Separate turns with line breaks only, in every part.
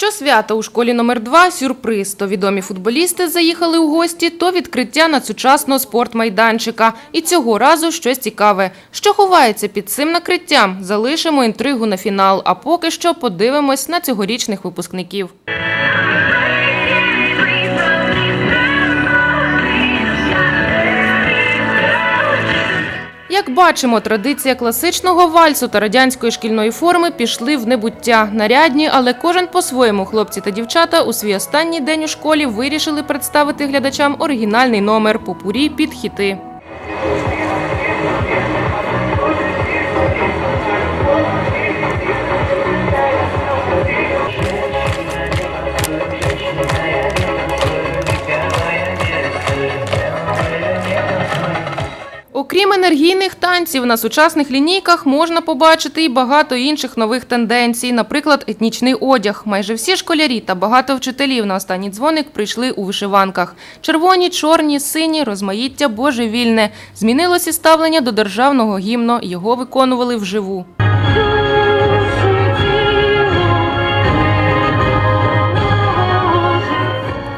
Щосвято у школі номер 2 сюрприз. То відомі футболісти заїхали у гості, то відкриття надсучасного спортмайданчика. І цього разу щось цікаве. Що ховається під цим накриттям? Залишимо інтригу на фінал, а поки що подивимось на цьогорічних випускників. Як бачимо, традиція класичного вальсу та радянської шкільної форми пішли в небуття. Нарядні, але кожен по-своєму хлопці та дівчата у свій останній день у школі вирішили представити глядачам оригінальний номер попурі під хіти. Окрім енергійних танців, на сучасних лінійках можна побачити і багато інших нових тенденцій, наприклад, етнічний одяг. Майже всі школярі та багато вчителів на останній дзвоник прийшли у вишиванках. Червоні, чорні, сині, розмаїття божевільне. Змінилося ставлення до державного гімну. Його виконували вживу.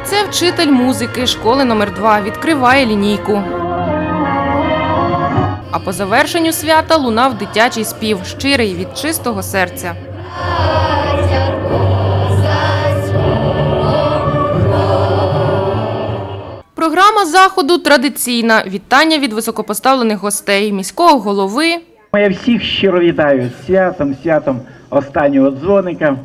Це вчитель музики школи номер 2 відкриває лінійку. По завершенню свята лунав дитячий спів, щирий від чистого серця. Програма заходу традиційна. Вітання від високопоставлених гостей, міського голови,
Я всіх щиро вітаю з святом, святом останнього дзвоника.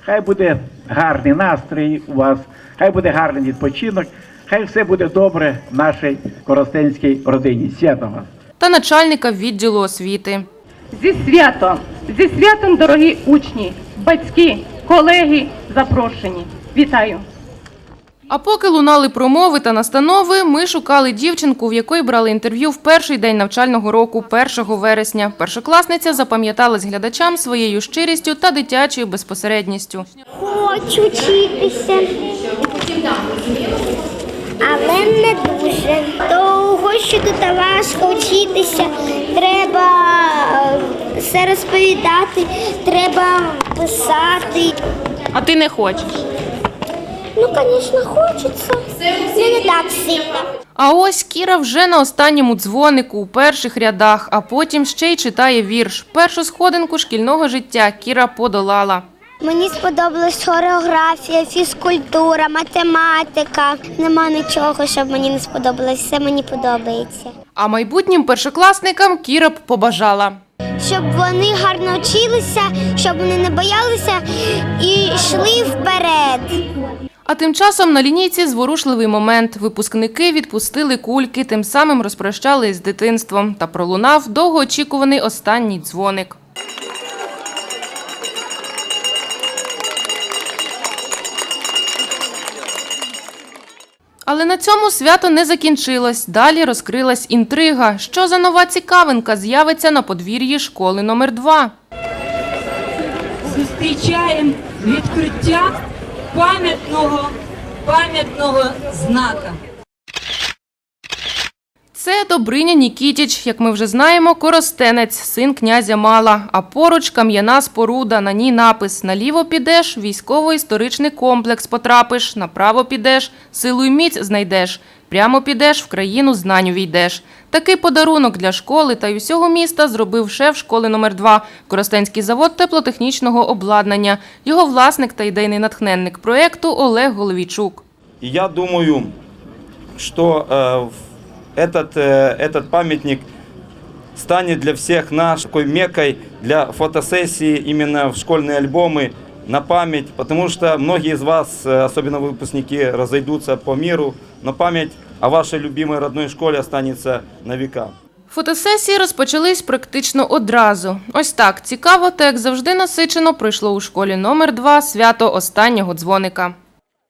Хай буде гарний настрій у вас, хай буде гарний відпочинок, хай все буде добре в нашій коростенській родині. Святом вас!
Та начальника відділу освіти.
Зі святом, зі святом, дорогі учні, батьки, колеги запрошені. Вітаю!
А поки лунали промови та настанови, ми шукали дівчинку, в якої брали інтерв'ю в перший день навчального року, 1 вересня. Першокласниця запам'яталась глядачам своєю щирістю та дитячою безпосередністю.
Хочу вчитися. Але не дуже. Того, що тут важко вчитися, треба е, все розповідати, треба писати.
А ти не хочеш?
Ну, звісно, хочеться. Ну, не так сильно.
А ось Кіра вже на останньому дзвонику у перших рядах, а потім ще й читає вірш. Першу сходинку шкільного життя Кіра подолала.
Мені сподобалась хореографія, фізкультура, математика. Нема нічого, щоб мені не сподобалось. Все мені подобається.
А майбутнім першокласникам Кіра б побажала.
Щоб вони гарно вчилися, щоб вони не боялися і йшли вперед.
А тим часом на лінійці зворушливий момент. Випускники відпустили кульки, тим самим розпрощались з дитинством та пролунав довгоочікуваний останній дзвоник. Але на цьому свято не закінчилось. Далі розкрилась інтрига. Що за нова цікавинка з'явиться на подвір'ї школи номер 2
зустрічаємо відкриття пам'ятного пам'ятного знака.
Це Добриня Нікітіч, як ми вже знаємо, коростенець, син князя Мала. А поруч кам'яна споруда, на ній напис «Наліво підеш, військово-історичний комплекс потрапиш, направо підеш, силу й міць знайдеш, прямо підеш, в країну знань увійдеш». Такий подарунок для школи та й усього міста зробив шеф школи номер 2 Коростенський завод теплотехнічного обладнання. Його власник та ідейний натхненник проєкту Олег Головійчук.
Я думаю, что э, в- этот, э, этот памятник станет для всех наш такой мекой для фотосессии именно в школьные альбомы на память, потому что многие из вас, э, особенно выпускники, разойдутся по миру, но память о вашей любимой родной школе останется на века.
Фотосесії розпочались практично одразу. Ось так цікаво та як завжди насичено пройшло у школі номер 2 свято останнього дзвоника.